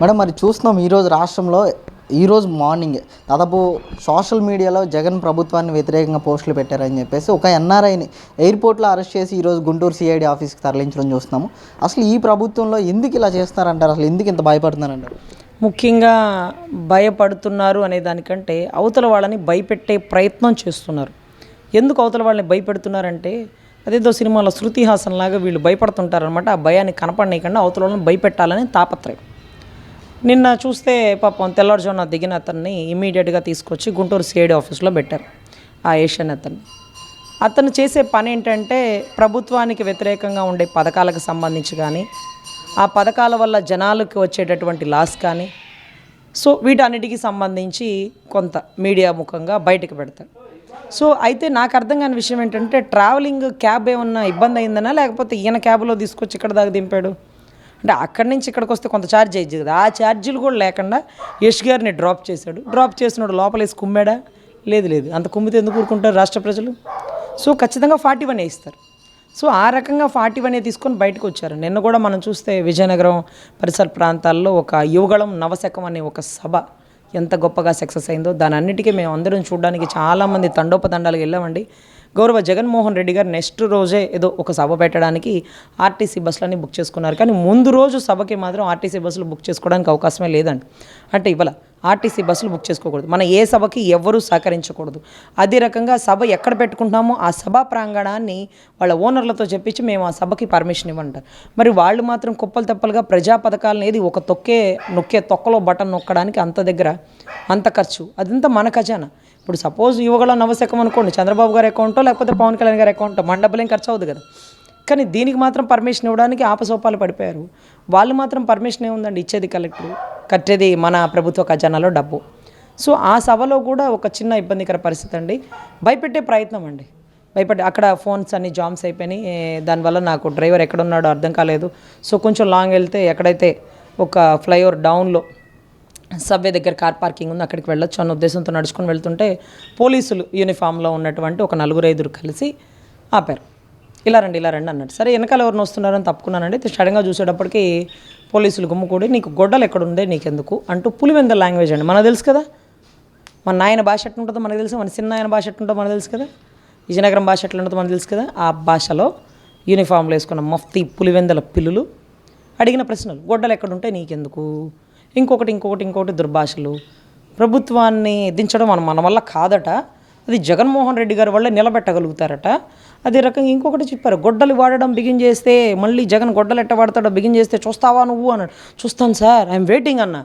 Madam మరి చూస్తున్నాం ఈరోజు రాష్ట్రంలో ఈరోజు మార్నింగ్ దాదాపు సోషల్ మీడియాలో జగన్ ప్రభుత్వాన్ని వ్యతిరేకంగా పోస్టులు పెట్టారని చెప్పేసి ఒక ఎన్ఆర్ఐని ఎయిర్పోర్ట్లో అరెస్ట్ చేసి ఈరోజు గుంటూరు సిఐడి ఆఫీస్కి తరలించడం చూస్తున్నాము. అసలు ఈ ప్రభుత్వంలో ఎందుకు ఇలా చేస్తున్నారంటారు? అసలు ఎందుకు ఇంత భయపడుతున్నారంటారు? ముఖ్యంగా భయపడుతున్నారు అనే దానికంటే అవతల వాళ్ళని భయపెట్టే ప్రయత్నం చేస్తున్నారు. ఎందుకు అవతల వాళ్ళని భయపెడుతున్నారంటే అదేదో సినిమాలో శృతి హాసన్ లాగా వీళ్ళు భయపడుతుంటారనమాట ఆ భయాన్ని కనపడనీయకుండా అవతల వాళ్ళని భయపెట్టాలని తాపత్రయం. నిన్న చూస్తే పాపం తెల్లవారుజామున దిగిన అతన్ని ఇమీడియట్గా తీసుకొచ్చి గుంటూరు సిఐడి ఆఫీస్లో పెట్టారు ఆ ఏషియన్ అతన్ని. అతను చేసే పని ఏంటంటే ప్రభుత్వానికి వ్యతిరేకంగా ఉండే పథకాలకు సంబంధించి కానీ ఆ పథకాల వల్ల జనాలకు వచ్చేటటువంటి లాస్ కానీ సో వీటన్నిటికీ సంబంధించి కొంత మీడియా ముఖంగా బయటకు పెడతారు. సో అయితే నాకు అర్థం కాని విషయం ఏంటంటే ట్రావెలింగ్ క్యాబ్ ఏమన్నా ఇబ్బంది అయిందనా? లేకపోతే ఈయన క్యాబ్లో తీసుకొచ్చి ఇక్కడ దాకా దింపాడు? అంటే అక్కడి నుంచి ఇక్కడికి వస్తే కొంత ఛార్జ్ అయ్యింది కదా. ఆ ఛార్జీలు కూడా లేకుండా యష్ గారిని డ్రాప్ చేశాడు. డ్రాప్ చేసినాడు లోపలేసి కుమ్మాడా? లేదు లేదు. అంత కుమ్మితే ఎందుకు ఊరుకుంటారు రాష్ట్ర ప్రజలు? సో ఖచ్చితంగా ఫార్టీ వన్ ఇస్తారు. సో ఆ రకంగా ఫార్టీ వన్ తీసుకొని బయటకు వచ్చారు. నిన్న కూడా మనం చూస్తే విజయనగరం పరిసర ప్రాంతాల్లో ఒక యువగళం నవశకం అనే ఒక సభ ఎంత గొప్పగా సక్సెస్ అయిందో దాని అన్నిటికీ మేము అందరం చూడడానికి చాలామంది తండోపతండాలకు వెళ్ళామండి. గౌరవ జగన్మోహన్ రెడ్డి గారు నెక్స్ట్ రోజే ఏదో ఒక సభ పెట్టడానికి ఆర్టీసీ బస్సులన్నీ బుక్ చేసుకున్నారు. కానీ ముందు రోజు సభకి మాత్రం ఆర్టీసీ బస్సులు బుక్ చేసుకోవడానికి అవకాశమే లేదండి. అంటే ఇవాళ ఆర్టీసీ బస్సులు బుక్ చేసుకోకూడదు. మన ఏ సభకి ఎవరూ సహకరించకూడదు. అదే రకంగా సభ ఎక్కడ పెట్టుకుంటున్నామో ఆ సభా ప్రాంగణాన్ని వాళ్ళ ఓనర్లతో చెప్పించి మేము ఆ సభకి పర్మిషన్ ఇవ్వంటారు మరి వాళ్ళు మాత్రం కుప్పలు తప్పలుగా ప్రజా పథకాలను ఏది ఒక తొక్కే నొక్కే తొక్కలో బటన్ నొక్కడానికి అంత దగ్గర అంత ఖర్చు. అదంతా మన ఖజానా. ఇప్పుడు సపోజ్ యువగల నవశకం అనుకోండి చంద్రబాబు గారి అకౌంటో లేకపోతే పవన్ కళ్యాణ్ గారి అకౌంటో మన డబ్బులేం ఖర్చు అవ్వదు కదా. కానీ దీనికి మాత్రం పర్మిషన్ ఇవ్వడానికి ఆపసోపాలు పడిపోయారు. వాళ్ళు మాత్రం పర్మిషన్ ఏముందండి? ఇచ్చేది కలెక్టర్. కట్టేది మన ప్రభుత్వ ఖజానాలో డబ్బు. సో ఆ సభలో కూడా ఒక చిన్న ఇబ్బందికర పరిస్థితి అండి. భయపెట్టే ప్రయత్నం అండి. భయపెట్టి అక్కడ ఫోన్స్ అన్ని జామ్స్ అయిపోయినాయి. దానివల్ల నాకు డ్రైవర్ ఎక్కడున్నాడో అర్థం కాలేదు. సో కొంచెం లాంగ్ వెళ్తే ఎక్కడైతే ఒక ఫ్లైఓవర్ డౌన్లో సబ్వే దగ్గర కార్ పార్కింగ్ ఉంది అక్కడికి వెళ్ళొచ్చు అన్న ఉద్దేశంతో నడుచుకొని వెళ్తుంటే పోలీసులు యూనిఫామ్లో ఉన్నటువంటి ఒక నలుగురు ఐదురు కలిసి ఆపారు. ఇలా రండి ఇలా రండి అన్నాడు. సరే వెనకాల ఎవరిని వస్తున్నారని తప్పుకున్నానండి. సడన్గా చూసేటప్పటికి పోలీసులు గుమ్ముకూడి నీకు గొడ్డలు ఎక్కడ నీకెందుకు? అంటూ పులివెంద లాంగ్వేజ్ అండి. మనకు తెలుసు కదా? మన నాయన భాష ఎట్లుంటుందో మనకు తెలుసు మన చిన్న ఆయన భాష ఎట్టుంటుందో మనకు తెలుసు కదా? విజయనగరం భాష ఎట్లుంటుందో మనకు తెలుసు కదా? ఆ భాషలో యూనిఫామ్లు వేసుకున్న మఫ్తీ పులివెందల పిల్లులు అడిగిన ప్రశ్నలు గొడ్డలు ఎక్కడుంటే నీకెందుకు? ఇంకొకటి ఇంకొకటి ఇంకొకటి దుర్భాషలు. ప్రభుత్వాన్ని దించడం మన మన వల్ల కాదట. అది జగన్మోహన్ రెడ్డి గారి వల్ల నిలబెట్టగలుగుతారట. అదే రకంగా ఇంకొకటి చెప్పారు గొడ్డలు వాడడం బిగిన్ చేస్తే మళ్ళీ జగన్ గొడ్డలు ఎట్ట వాడతాడో బిగిన్ చేస్తే చూస్తావా నువ్వు? అన్నాడు. చూస్తాను సార్ ఐఎమ్ వెయిటింగ్ అన్న.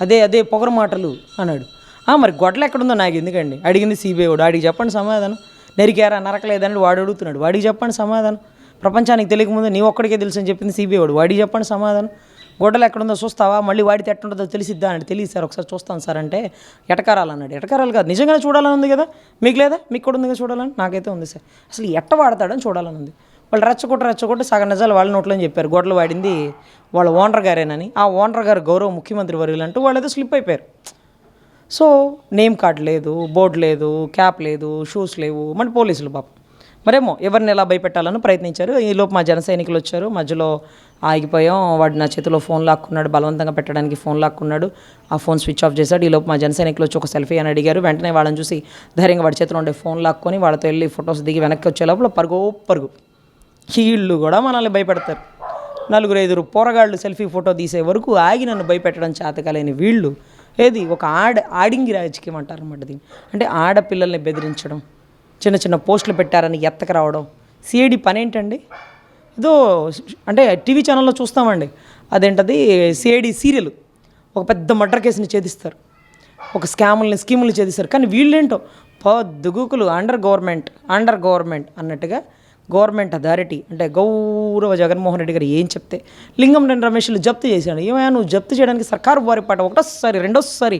అదే అదే పొగరు మాటలు అన్నాడు. "ఆ, మరి గొడ్డలు ఎక్కడుందో నాకు ఎందుకండి? అడిగింది సిబిఐ వాడు. వాడికి చెప్పండి సమాధానం. నరికారా నరకలేదని వాడు అడుగుతున్నాడు. వాడికి చెప్పండి సమాధానం. ప్రపంచానికి తెలియకముందు నీ ఒక్కడికే తెలుసు అని చెప్పింది సిబిఐ వాడు. వాడికి చెప్పండి సమాధానం. గొడ్డలు ఎక్కడుందో చూస్తావా? మళ్ళీ వాడితే ఎట్టుంటుందో తెలిసిద్దా అని తెలియదు సార్. ఒకసారి చూస్తాను సార్ అంటే ఎటకారాలు అన్నాడు ఎటకారాలు కాదు నిజంగానే చూడాలని ఉంది కదా? మీకు లేదా? మీకు కూడా ఉంది కదా చూడాలని? నాకైతే ఉంది సార్. అసలు ఎట్ట వాడతాడని చూడాలని ఉంది. వాళ్ళు రెచ్చగొట్ట రెచ్చగొట్టి సగం నిజాలు వాళ్ళ నోట్లో చెప్పారు. గొడ్డలు వాడింది వాళ్ళ ఓనర్ గారేనని. ఆ ఓనర్ గారు గౌరవ ముఖ్యమంత్రి వర్యులు అంటూ వాళ్ళు స్లిప్ అయిపోయారు. సో నేమ్ కార్డ్ లేదు బోర్డు లేదు క్యాప్ లేదు షూస్ లేవు. మళ్ళీ పోలీసులు పాపం. మరేమో ఎవరిని ఎలా భయపెట్టాలని ప్రయత్నించారు? ఈలోపు మా జన సైనికులు వచ్చారు. మధ్యలో ఆగిపోయాం. వాడు నా చేతిలో ఫోన్ లాక్కున్నాడు. బలవంతంగా పెట్టడానికి ఫోన్ లాక్కున్నాడు. ఆ ఫోన్ స్విచ్ ఆఫ్ చేశాడు. ఈలోపు మా జన సైనికులు వచ్చి ఒక సెల్ఫీ అని అడిగారు. వెంటనే వాళ్ళని చూసి ధైర్యంగా వాడి చేతిలో ఉండే ఫోన్ లాక్కొని వాళ్ళతో వెళ్ళి ఫొటోస్ దిగి వెనక్కి వచ్చే లోపల పరుగు పరుగు. వీళ్ళు కూడా మనల్ని భయపెడతారు. నలుగురు ఐదుగురు పోరగాళ్ళు సెల్ఫీ ఫోటో తీసే వరకు ఆగి నన్ను భయపెట్టడం చేతకాలేని వీళ్ళు. ఏది? ఒక ఆడ ఆడింగి రాజకీయం అంటారు అన్నమాట దీన్ని. అంటే ఆడపిల్లల్ని బెదిరించడం. చిన్న చిన్న పోస్టులు పెట్టారని ఎత్తక రావడం సిఐడి పని ఏంటండి ఏదో అంటే టీవీ ఛానల్లో చూస్తామండి. అదేంటది? CID serial. ఒక పెద్ద మర్డర్ కేసుని ఛేదిస్తారు. ఒక స్కాముల్ని స్కీములు చేదిస్తారు కానీ వీళ్ళేంటో? పొద్దుగుకులు అండర్ గవర్నమెంట్ అండర్ గవర్నమెంట్ అన్నట్టుగా గవర్నమెంట్ అథారిటీ అంటే గౌరవ జగన్మోహన్ రెడ్డి గారు ఏం చెప్తే లింగం నేను రమేష్లు జప్తు చేశాడు. ఏమైనా నువ్వు జప్తు చేయడానికి సర్కారు వారి పాట ఒకటోసారి రెండోసారి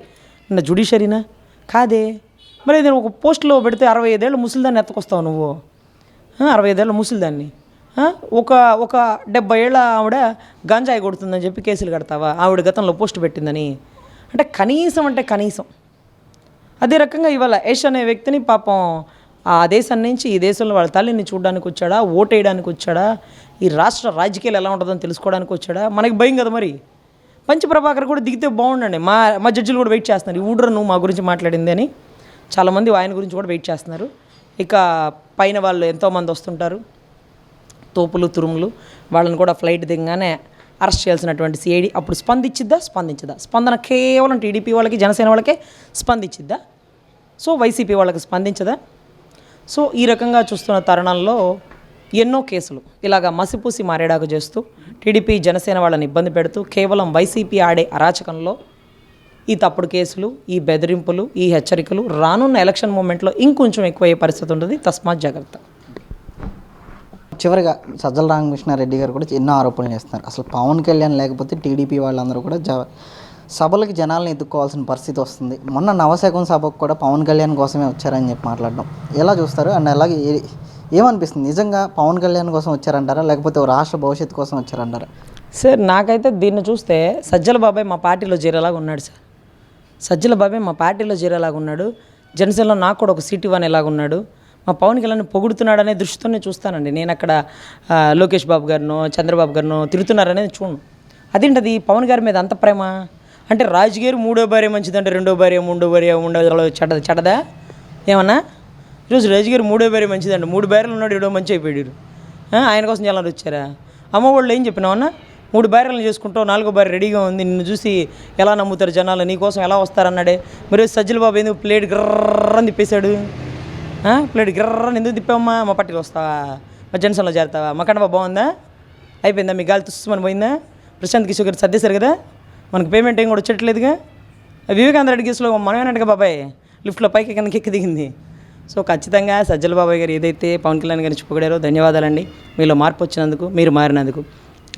నిన్న జుడిషరీనా? కాదే. మరి ఇది ఒక పోస్ట్లో పెడితే అరవై ఐదేళ్ళు ముసలిదాన్ని ఎత్తకొస్తావు నువ్వు. అరవై ఐదేళ్ళు ముసలిదాన్ని. ఒక ఒక డెబ్బై ఏళ్ళ ఆవిడ గంజాయి కొడుతుందని చెప్పి కేసులు కడతావా? ఆవిడ గతంలో పోస్ట్ పెట్టిందని. అంటే కనీసం అంటే కనీసం. అదే రకంగా ఇవాళ యష్ అనే వ్యక్తిని పాపం ఆ దేశం నుంచి ఈ దేశంలో వాళ్ళ తల్లిని చూడడానికి వచ్చాడా? ఓటేయడానికి వచ్చాడా? ఈ రాష్ట్ర రాజకీయాలు ఎలా ఉంటుందని తెలుసుకోవడానికి వచ్చాడా? మనకి భయం కదా మరి. పంచ ప్రభాకర్ కూడా దిగితే బాగుండండి. మా మా జడ్జిలు కూడా వెయిట్ చేస్తున్నారు. ఈ ఊడ్ర నువ్వు మా గురించి మాట్లాడింది అని. చాలామంది ఆయన గురించి కూడా వెయిట్ చేస్తున్నారు. ఇక పైన వాళ్ళు ఎంతోమంది వస్తుంటారు. తోపులు తురుములు వాళ్ళని కూడా ఫ్లైట్ దిగగానే అరెస్ట్ చేయాల్సినటువంటి సిఐడి అప్పుడు స్పందించిద్దా? స్పందించదా? స్పందన కేవలం టీడీపీ వాళ్ళకి జనసేన వాళ్ళకే స్పందించిద్దా? సో వైసీపీ వాళ్ళకి స్పందించదా? సో ఈ రకంగా చూస్తున్న తరుణంలో ఎన్నో కేసులు ఇలాగ మసిపూసి మారేడాకు చేస్తూ టీడీపీ జనసేన వాళ్ళని ఇబ్బంది పెడుతూ కేవలం వైసీపీ ఆడే అరాచకంలో ఈ తప్పుడు కేసులు ఈ బెదిరింపులు ఈ హెచ్చరికలు రానున్న ఎలక్షన్ మూమెంట్లో ఇంకొంచెం ఎక్కువయ్యే పరిస్థితి ఉంటుంది. తస్మాత్ జాగ్రత్త. చివరిగా సజ్జల రామకృష్ణారెడ్డి గారు కూడా ఎన్నో ఆరోపణలు చేస్తున్నారు. అసలు పవన్ కళ్యాణ్ లేకపోతే టీడీపీ వాళ్ళందరూ కూడా జ సభలకి జనాలను ఎత్తుక్కోవాల్సిన పరిస్థితి వస్తుంది. మొన్న నవశకం సభకు కూడా పవన్ కళ్యాణ్ కోసమే వచ్చారని చెప్పి మాట్లాడడం. ఎలా చూస్తారు? అండ్ అలాగే ఏమనిపిస్తుంది? నిజంగా పవన్ కళ్యాణ్ కోసం వచ్చారంటారా? లేకపోతే రాష్ట్ర భవిష్యత్తు కోసం వచ్చారంటారా? సార్ నాకైతే దీన్ని చూస్తే సజ్జల బాబాయ్ మా పార్టీలో చేరేలాగా ఉన్నాడు సార్. సజ్జల బాబే మా పార్టీలో చేరేలాగా ఉన్నాడు జనసేనలో నాకు కూడా ఒక సీట్ ఇవ్వని ఉన్నాడు మా పవన్ కళ్యాణ్ పొగుడుతున్నాడనే దృష్టితోనే చూస్తానండి. నేను అక్కడ లోకేష్ బాబు గారినో చంద్రబాబు గారినో తిరుగుతున్నారనేది చూడను. అదేంటది? పవన్ గారి మీద అంత ప్రేమ? అంటే రాజుగారు మూడో భార్య మంచిదంటే రెండో భార్య మూడో భార్య ఉండో చెడ్డ చెడ్డదా ఏమన్నా? ఈరోజు రాజుగారు మూడో భార్య మంచిదండి మూడు భార్యలు ఉన్నాడు ఏడో మంచి అయిపోయాడు. ఆయన కోసం జనాలు వచ్చారా? అమ్మ వాళ్ళు ఏం చెప్పినావన్నా మూడు భార్యలను చేసుకుంటావు నాలుగో భార్య రెడీగా ఉంది నిన్ను చూసి ఎలా నమ్ముతారు జనాలు నీకోసం ఎలా వస్తారన్నాడే. మరి సజ్జల బాబు ఎందుకు ప్లేట్ గిర్రని తిప్పేశాడు? ప్లేట్ గిర్రని ఎందుకు తిప్పావమ్మా? మా పట్టికి వస్తావా? మా జనసేనలో చేరుతావా మా కండవా బాగుందా? అయిపోయిందా? మీ గాలి తుస్సుమని పోయిందా? ప్రశాంత్ కిషోర్ గారు సర్దేశారు కదా? మనకు పేమెంట్ ఏం కూడా వచ్చేట్లేదుగా వివేకానంద రెడ్డి కేసులో మనమేనట్టుగా బాబాయ్ లిఫ్ట్లో పైకి కిందకి ఎక్కి దిగింది. సో ఖచ్చితంగా సజ్జల బాబాయ్ గారు ఏదైతే పవన్ కళ్యాణ్ గారిని చెప్పుకోడారో ధన్యవాదాలండి. మీలో మార్పు వచ్చినందుకు మీరు మారినందుకు.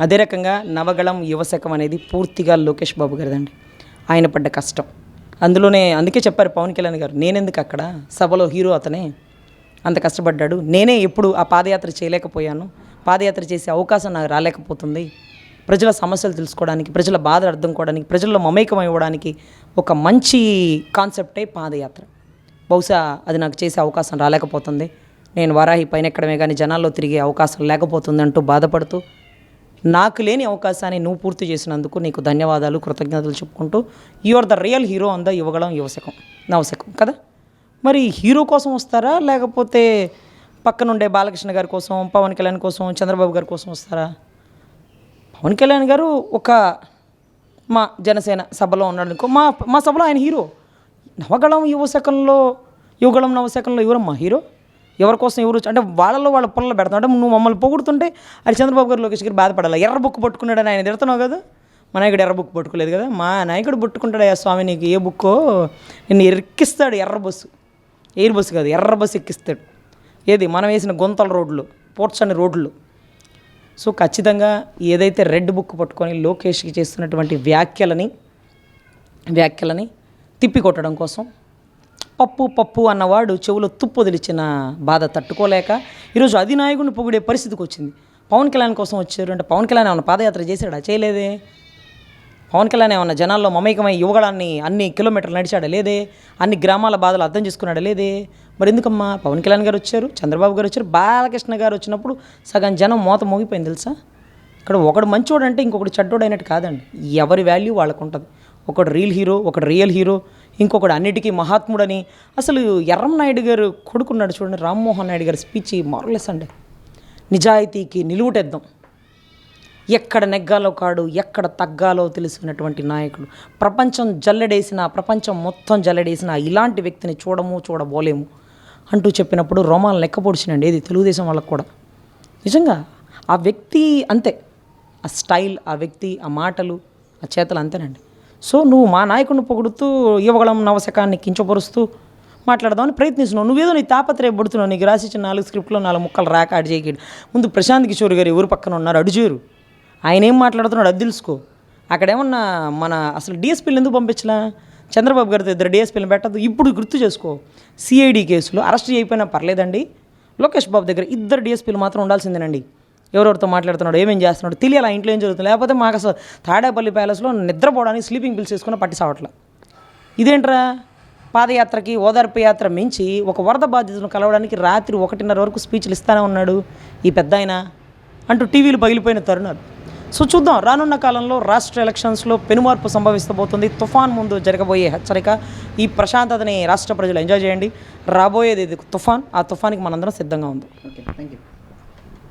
అదే రకంగా నవగళం యువశకం అనేది పూర్తిగా లోకేష్ బాబు గారిదండి. ఆయన పడ్డ కష్టం. అందులోనే అందుకే చెప్పారు పవన్ కళ్యాణ్ గారు నేనెందుకు అక్కడ? సభలో హీరో అతనే. అంత కష్టపడ్డాడు. నేనే ఎప్పుడు ఆ పాదయాత్ర చేయలేకపోయాను. పాదయాత్ర చేసే అవకాశం నాకు రాలేకపోతుంది. ప్రజల సమస్యలు తెలుసుకోవడానికి ప్రజల బాధలు అర్థం కావడానికి ప్రజల్లో మమేకం ఇవ్వడానికి ఒక మంచి కాన్సెప్టే పాదయాత్ర. బహుశా అది నాకు చేసే అవకాశం రాలేకపోతుంది. నేను వారాహి పైన ఎక్కడమే కానీ జనాల్లో తిరిగే అవకాశం లేకపోతుంది అంటూ బాధపడుతూ నాకు లేని అవకాశాన్ని నువ్వు పూర్తి చేసినందుకు నీకు ధన్యవాదాలు కృతజ్ఞతలు చెప్పుకుంటూ you are the real hero అంద ఇవ్వగలం యువశకం నవశకం కదా? మరి హీరో కోసం వస్తారా? లేకపోతే పక్కనుండే బాలకృష్ణ గారి కోసం పవన్ కళ్యాణ్ కోసం చంద్రబాబు గారి కోసం వస్తారా? పవన్ కళ్యాణ్ గారు ఒక మా జనసేన సభలో ఉన్నాడు అనుకో మా మా సభలో ఆయన హీరో. నవగళం యువశకంలో యువగళం నవశకంలో ఎవరమ్మా హీరో? ఎవరి కోసం ఎవరు అంటే వాళ్ళలో వాళ్ళ పనులు పెడతాం. అంటే నువ్వు మమ్మల్ని పొగుడుతుంటే అది చంద్రబాబు గారు లోకేష్ గారు బాధపడాలి. ఎర్ర బుక్ పట్టుకున్నాడని ఆయన తిడుతున్నావు కదా? మా నాయకుడు ఎర్ర బుక్ పట్టుకోలేదు కదా? మా నాయకుడు పట్టుకుంటాడు ఆ స్వామి నీకు ఏ బుక్కో? నిన్ను ఎక్కిస్తాడు ఎర్ర బస్సు. ఎయిర్ బస్సు కాదు ఎర్ర బస్సు ఎక్కిస్తాడు. ఏది? మనం వేసిన గుంతల రోడ్లు పోర్చని రోడ్లు. సో ఖచ్చితంగా ఏదైతే రెడ్ బుక్ పట్టుకొని లోకేష్కి చేస్తున్నటువంటి వ్యాఖ్యలని వ్యాఖ్యలని తిప్పికొట్టడం కోసం పప్పు పప్పు అన్నవాడు చెవులో తుప్పు వదిలిచిన బాధ తట్టుకోలేక ఈరోజు అధినాయకుడిని పొగిడే పరిస్థితికి వచ్చింది. పవన్ కళ్యాణ్ కోసం వచ్చారు అంటే పవన్ కళ్యాణ్ ఏమైనా పాదయాత్ర చేశాడా? చేయలేదే. పవన్ కళ్యాణ్ ఏమన్నా జనాల్లో మమేకమై యువగడాన్ని అన్ని కిలోమీటర్లు నడిచాడా? లేదే. అన్ని గ్రామాల బాధలు అర్థం చేసుకున్నాడా? లేదే. మరి ఎందుకమ్మా? పవన్ కళ్యాణ్ గారు వచ్చారు చంద్రబాబు గారు వచ్చారు బాలకృష్ణ గారు వచ్చినప్పుడు సగం జనం మోత మోగిపోయింది తెలుసా? ఇక్కడ ఒకడు మంచోడు అంటే ఇంకొకటి చెడ్డోడు అయినట్టు కాదండి. ఎవరి వాల్యూ వాళ్ళకు ఉంటుంది ఒకడు రీల్ హీరో ఒకడు రియల్ హీరో ఇంకొకడు అన్నిటికీ మహాత్ముడని. అసలు ఎర్రం నాయుడు గారు కొడుకున్నాడు చూడండి రామ్మోహన్ నాయుడు గారి స్పీచ్ మార్లెస్ అండి. నిజాయితీకి నిలువుటెద్దాం. ఎక్కడ నెగ్గాలో కాడు ఎక్కడ తగ్గాలో తెలిసినటువంటి నాయకుడు. ప్రపంచం జల్లెడేసిన ప్రపంచం మొత్తం జల్లెడేసిన ఇలాంటి వ్యక్తిని చూడము చూడబోలేము అంటూ చెప్పినప్పుడు రోమాలు లెక్కపొడిచినండి ఏది? తెలుగుదేశం వాళ్ళకు కూడా. నిజంగా ఆ వ్యక్తి అంతే. ఆ స్టైల్ ఆ వ్యక్తి ఆ మాటలు ఆ చేతలు అంతేనండి. సో నువ్వు మా నాయకుడిని పొగుడుతూ యువగళం నవశకాన్ని కించపరుస్తూ మాట్లాడదామని ప్రయత్నిస్తున్నావు. నువ్వేదో నీ తాపత్రయపడుతున్నావు. నీకు రాసిచ్చిన నాలుగు స్క్రిప్ట్లో నాలుగు ముక్కలు రాక అడి చేయకి ముందు ప్రశాంత్ కిషోర్ గారు ఎవరు పక్కన ఉన్నారు అడుజేరు ఆయన ఏం మాట్లాడుతున్నాడు అది తెలుసుకో. అక్కడేమన్నా మన అసలు డిఎస్పీలు ఎందుకు పంపించలా? చంద్రబాబు గారితో ఇద్దరు డిఎస్పీలను పెట్టద్దు. ఇప్పుడు గుర్తు చేసుకో. సిఐడి కేసులో అరెస్ట్ అయిపోయినా పర్లేదండి. లోకేష్ బాబు దగ్గర ఇద్దరు డిఎస్పీలు మాత్రం ఉండాల్సిందేనండి. ఎవరెవరితో మాట్లాడుతున్నాడు ఏమేం చేస్తున్నాడు తెలియాలి ఆ ఇంట్లో ఏం జరుగుతుంది. లేకపోతే మాకు అసలు తాడేపల్లి ప్యాలెస్లో నిద్రపోవడానికి స్లీపింగ్ పిల్స్ వేసుకుని పట్టిసావట్లే ఇదేంట్రా? పాదయాత్రకి ఓదార్పు యాత్ర మించి ఒక వరద బాధితులను కలవడానికి రాత్రి ఒకటిన్నర వరకు స్పీచ్లు ఇస్తానే ఉన్నాడు ఈ పెద్ద ఆయన అంటూ టీవీలు పగిలిపోయిన తరుణాలు సో చూద్దాం రానున్న కాలంలో రాష్ట్ర ఎలక్షన్స్లో పెనుమార్పు సంభవిస్తబోతుంది. తుఫాన్ ముందు జరగబోయే హెచ్చరిక ఈ ప్రశాంతతని రాష్ట్ర ప్రజలు ఎంజాయ్ చేయండి. రాబోయేది ఇది తుఫాన్. ఆ తుఫాన్కి మనందరం సిద్ధంగా ఉంది. Okay thank you